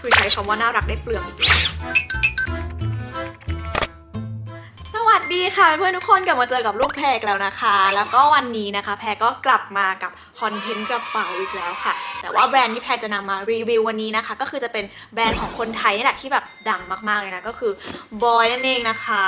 คือใช้คำว่าน่ารักได้เปลือง สวัสดีค่ะเพื่อนๆทุกคนกลับมาเจอกับลูกแพรกแล้วนะคะ แล้วก็วันนี้นะคะ แพรก็กลับมากับคอนเทนต์กระเป๋าอีกแล้วค่ะ แต่ว่าแบรนด์ที่แพรจะนำมารีวิววันนี้นะคะ ก็คือจะเป็นแบรนด์ของคนไทยนี่แหละที่แบบดังมากๆเลยนะก็คือบอยนั่นเองนะคะ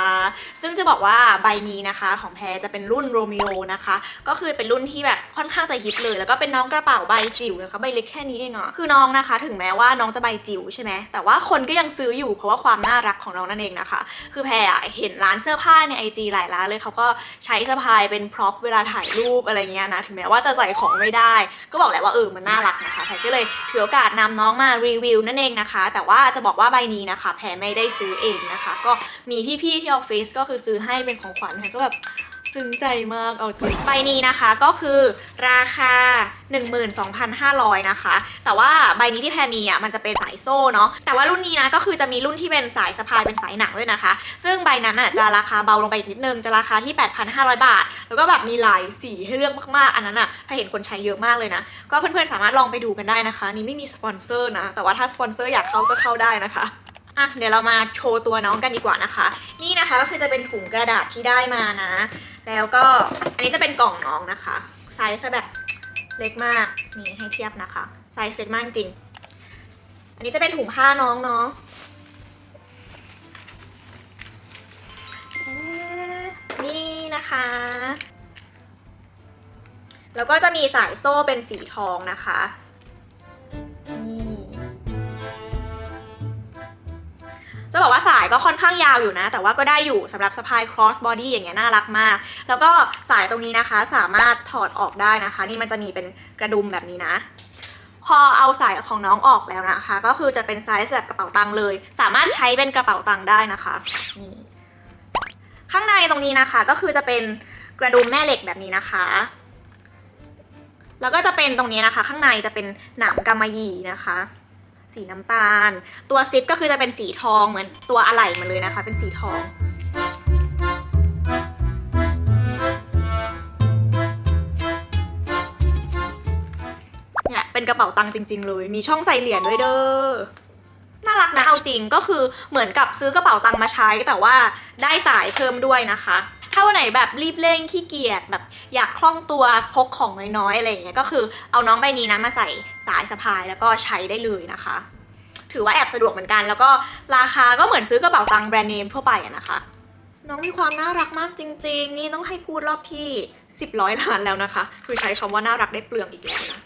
ซึ่งจะบอกว่าใบนี้นะคะของแพรจะเป็นรุ่นโรมิโอนะคะ ก็คือเป็นรุ่นที่แบบค่อนข้างจะฮิตเลย แล้วก็เป็นน้องกระเป๋าใบจิ๋วนะคะใบเล็กแค่นี้เองอะคือน้องนะคะ ถึงแม้ว่าน้องจะใบจิ๋วใช่ไหมแต่ว่าคนก็ยังซื้ออยู่เพราะว่าความน่ารักของน้องนั่นเองนะคะ คือแพรอะเห็นร้านเสื้อผ้าในไอจีหลายร้านเลยเขาก็ใช้สะพายเป็นพร็อพเวลาถ่ายรูปอะไรเงี้ยนะ ถึงแม้ว่าจะใส่ของไม่ได้ ก็บอกแหละว่าเออมันน่ารักนะคะแพรก็เลยถือโอกาสนำน้องมารีวิวนั่นเองนะคะ แต่ว่าจะบอกว่าใบนี้นะคะ แพรไม่ได้ซื้อเองนะคะ ก็มีพี่ๆที่ออฟฟิศก็คือซื้อให้เป็นของขวัญแพรก็แบบ ซึ้งใจมากเอาจริงใบนี้นะคะก็คือราคา 12,500 นะคะ แต่ว่าใบนี้ที่แพรมีอะมันจะเป็นสายโซ่เนาะแต่ว่ารุ่นนี้นะก็คือจะมีรุ่นที่เป็นสายสะพายเป็นสายหนังด้วยนะคะ ซึ่งใบนั้นอะจะราคาเบาลงไปอีกนิดนึงจะราคาที่ 8,500 บาท แล้วก็แบบมีหลายสีให้เลือกมากๆ อันนั้นอะแพรเห็นคนใช้เยอะมากเลยนะ ก็เพื่อนๆสามารถลองไปดูกันได้นะคะ นี่ไม่มีสปอนเซอร์นะแต่ว่าถ้าสปอนเซอร์อยากเข้าก็เข้าได้นะคะอะเดี๋ยวเรามาโชว์ตัวน้องกันดีกว่านะคะ นี่นะคะก็คือจะเป็นถุงกระดาษที่ได้มานะ แล้วก็อันนี้จะเป็นกล่องน้องนะคะ ไซส์แบบเล็กมากนี่ให้เทียบนะคะ ไซส์เล็กมากจริง อันนี้จะเป็นถุงผ้าน้องเนาะนี่นะคะ แล้วก็จะมีสายโซ่เป็นสีทองนะคะ จะบอกว่าสายก็ค่อนข้างยาวอยู่นะ แต่ว่าก็ได้อยู่สำหรับสะพาย cross body อย่างเงี้ยน่ารักมาก แล้วก็สายตรงนี้นะคะสามารถถอดออกได้นะคะ นี่มันจะมีเป็นกระดุมแบบนี้นะ พอเอาสายของน้องออกแล้วนะคะ ก็คือจะเป็นไซส์แบบกระเป๋าตังค์เลย สามารถใช้เป็นกระเป๋าตังค์ได้นะคะนี่ข้างในตรงนี้นะคะก็คือจะเป็นกระดุมแม่เหล็กแบบนี้นะคะ แล้วก็จะเป็นตรงนี้นะคะ ข้างในจะเป็นหนังกำมะหยี่นะคะ สีน้ำตาล ตัวซิปก็คือจะเป็นสีทองเหมือนตัวอะไหล่มันเลยนะคะ เป็นสีทองเนี่ยเป็นกระเป๋าตังค์จริง ๆ เลย มีช่องใส่เหรียญด้วยเด้อน่ารักนะเอาจริงก็คือเหมือนกับซื้อกระเป๋าตังค์มาใช้แต่ว่าได้สายเพิ่มด้วยนะคะ ถ้าวันไหนแบบรีบเร่งขี้เกียจแบบอยากคล่องตัวพกของน้อยๆอะไรอย่างเงี้ยก็คือเอาน้องใบนี้นะมาใส่สายสะพายแล้วก็ใช้ได้เลยนะคะ ถือว่าแอบสะดวกเหมือนกัน แล้วก็ราคาก็เหมือนซื้อกระเป๋าตังค์แบรนด์เนมทั่วไปอะนะคะ น้องมีความน่ารักมากจริง ๆ นี่ต้องให้พูดรอบที่10ร้อยล้านแล้วนะคะ คือใช้คำว่าน่ารักได้เปลืองอีกแล้วนะ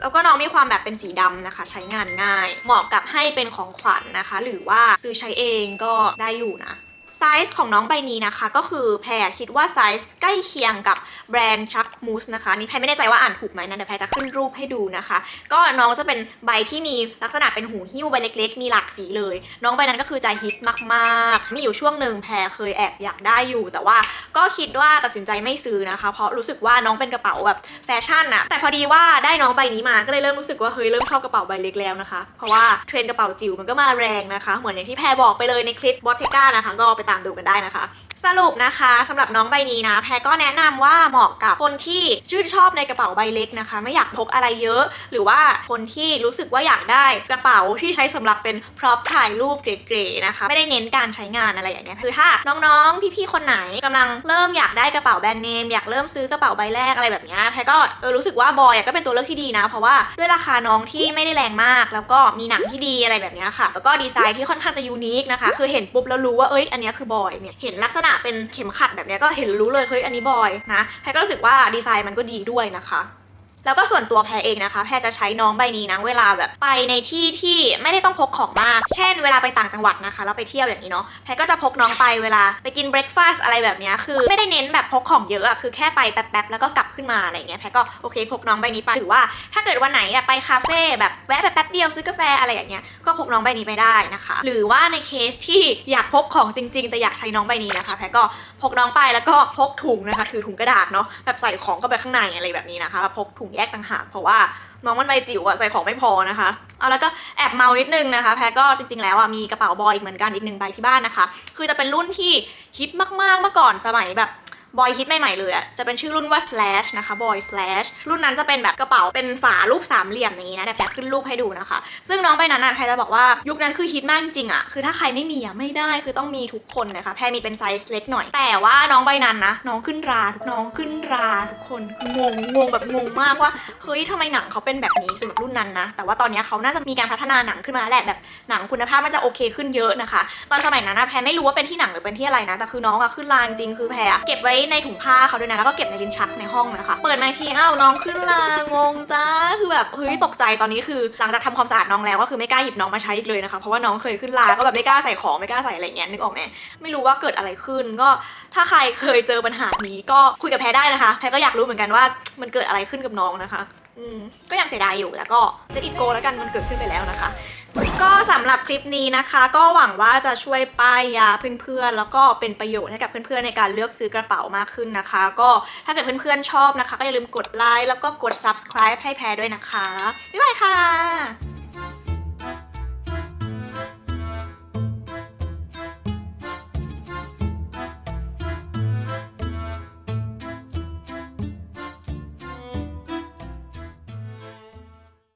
แล้วก็น้องมีความแบบเป็นสีดำนะคะ ใช้งานง่าย เหมาะกับให้เป็นของขวัญนะคะ หรือว่าซื้อใช้เองก็ได้อยู่นะ ไซส์ของน้องใบนี้นะคะ ก็คือแพรคิดว่าไซส์ใกล้เคียงกับแบรนด์ชัก มูสนะคะนี่แพรไม่แน่ใจว่าอ่านถูกไหมนะเดี๋ยวแพรจะขึ้นรูปให้ดูนะคะ ก็น้องจะเป็นใบที่มีลักษณะเป็นหูหิ้วใบเล็ก ๆ มีหลากสีเลย น้องใบนั้นก็คือจะฮิตมากๆ มีอยู่ช่วงหนึ่งแพรเคยแอบอยากได้อยู่ แต่ว่าก็คิดว่าตัดสินใจไม่ซื้อนะคะ เพราะรู้สึกว่าน้องเป็นกระเป๋าแบบแฟชั่นอะแต่พอดีว่าได้น้องใบนี้มาก็เลยเริ่มรู้สึกว่าเฮ้ยเริ่มชอบกระเป๋าใบเล็กแล้วนะคะ เพราะว่าเทรนกระเป๋าจิ๋วมันก็มาแรงนะคะ เหมือนอย่างที่แพรบอกไปเลยในคลิปบอสเทก้านะคะ ก็ไปตามดูกันได้นะคะ สรุปนะคะสำหรับน้องใบนี้นะ แพรก็แนะนำว่าเหมาะกับคนที่ชื่นชอบในกระเป๋าใบเล็กนะคะ ไม่อยากพกอะไรเยอะ หรือว่าคนที่รู้สึกว่าอยากได้กระเป๋าที่ใช้สำหรับเป็นพร็อพถ่ายรูปเก๋ๆนะคะ ไม่ได้เน้นการใช้งานอะไรอย่างเงี้ยคือถ้าน้องๆ พี่ๆคนไหนกำลังเริ่มอยากได้กระเป๋าแบรนด์เนมอยากเริ่มซื้อกระเป๋าใบแรกอะไรแบบเนี้ยแพรก็เออรู้สึกว่าบอยก็เป็นตัวเลือกที่ดีนะ เพราะว่าด้วยราคาน้องที่ไม่ได้แรงมาก แล้วก็มีหนังที่ดีอะไรแบบเนี้ยค่ะ แล้วก็ดีไซน์ที่ค่อนข้างจะยูนิคนะคะ คือเห็นปุ๊บแล้วรู้ว่าเอ้ยอันเนี้ยคือบอยเนี่ยเห็นลักษณะเป็นเข็มขัดแบบเนี้ยก็เห็นรู้เลยเฮ้ยอันนี้บอยนะแพรก็รู้สึกว่าดีไซน์มันก็ดีด้วยนะคะ แล้วก็ส่วนตัวแพรเองนะคะ แพรจะใช้น้องใบนี้นะเวลาแบบไปในที่ที่ไม่ได้ต้องพกของมาก เช่น เวลาไปต่างจังหวัดนะคะแล้วไปเที่ยวอย่างนี้เนาะ แพรก็จะพกน้องไปเวลาไปกินเบรคฟาสต์อะไรแบบนี้คือ ไม่ได้เน้นแบบพกของเยอะอะคือแค่ไปแป๊บๆแล้วก็กลับขึ้นมาอะไรเงี้ย แพรก็โอเคพกน้องใบนี้ไปหรือว่า ถ้าเกิดวันไหนอะไปคาเฟ่แบบแวะไปแป๊บเดียวซื้อกาแฟอะไรอย่างเงี้ย ก็พกน้องใบนี้ไปได้นะคะ หรือว่าในเคสที่อยากพกของจริง ๆ แต่อยากใช้น้องใบนี้นะคะ แพรก็พกน้องไปแล้วก็พกถุงนะคะ ถือถุงกระดาษเนาะแบบใส่ของเข้าไปข้างในอะไรแบบนี้นะคะพกถุงแยกต่างหากเพราะว่าน้องมันใบจิ๋วอะใส่ของไม่พอนะคะ เอาแล้วก็แอบเมานิดนึงนะคะ แพรก็จริง ๆ แล้วอะมีกระเป๋าบอยอีกเหมือนกันอีกหนึ่งใบที่บ้านนะคะ คือจะเป็นรุ่นที่ฮิตมากๆเมื่อก่อนสมัยแบบ บอยฮิตใหม่ๆเลยอะจะเป็นชื่อรุ่นว่า slash นะคะ boy slash รุ่นนั้นจะเป็นแบบกระเป๋าเป็นฝารูปสามเหลี่ยมอย่างนี้นะเดี๋ยวแพรขึ้นรูปให้ดูนะคะ ซึ่งน้องใบนั้นอะแพรจะบอกว่ายุคนั้นคือฮิตมากจริงๆอะคือถ้าใครไม่มีอะไม่ได้คือต้องมีทุกคนนะคะแพรมีเป็นไซส์เล็กหน่อย แต่ว่าน้องใบนั้นนะน้องขึ้นราทุกน้องขึ้นราทุกคนคืองงงงแบบงงมากว่าเฮ้ยทำไมหนังเขาเป็นแบบนี้สำหรับรุ่นนั้นนะแต่ว่าตอนนี้เขาน่าจะมีการพัฒนาหนังขึ้นมาแล้วแหละแบบหนังคุณภาพมันจะโอเคขึ้นเยอะนะคะ ตอนสมัยนั้นนะแพรไม่รู้ว่าเป็นที่หนังหรือเป็นที่อะไรนะแต่คือน้องอะขึ้นลาจริงคือแพรเก็บไว้ในถุงผ้าเขาด้วยนะแล้วก็เก็บในลิ้นชักในห้องนะคะเปิดมาอีกทีอ้าวน้องขึ้นลางงจ้าคือแบบเฮ้ยตกใจตอนนี้คือ หลังจากทำความสะอาดน้องแล้วก็คือไม่กล้าหยิบน้องมาใช้อีกเลยนะคะเพราะว่าน้องเคยขึ้นลาก็แบบไม่กล้าใส่ของไม่กล้าใส่อะไรเงี้ยนึกออกไหมไม่รู้ว่าเกิดอะไรขึ้นก็ถ้าใครเคยเจอปัญหานี้ก็คุยกับแพรได้นะคะ แพรก็อยากรู้เหมือนกันว่ามันเกิดอะไรขึ้นกับน้องนะคะอืมก็ยังเสียดายอยู่แล้วก็จะอิดโกแล้วกันมันเกิดขึ้นไปแล้วนะคะ ก็สำหรับคลิปนี้นะคะ ก็หวังว่าจะช่วยป้ายยาเพื่อนๆ แล้วก็เป็นประโยชน์ให้กับเพื่อนๆในการเลือกซื้อกระเป๋ามากขึ้นนะคะ ก็ถ้าเกิดเพื่อนๆชอบนะคะ ก็อย่าลืมกดไลค์แล้วก็กด subscribe ให้แพรด้วยนะคะ บ๊ายบายค่ะ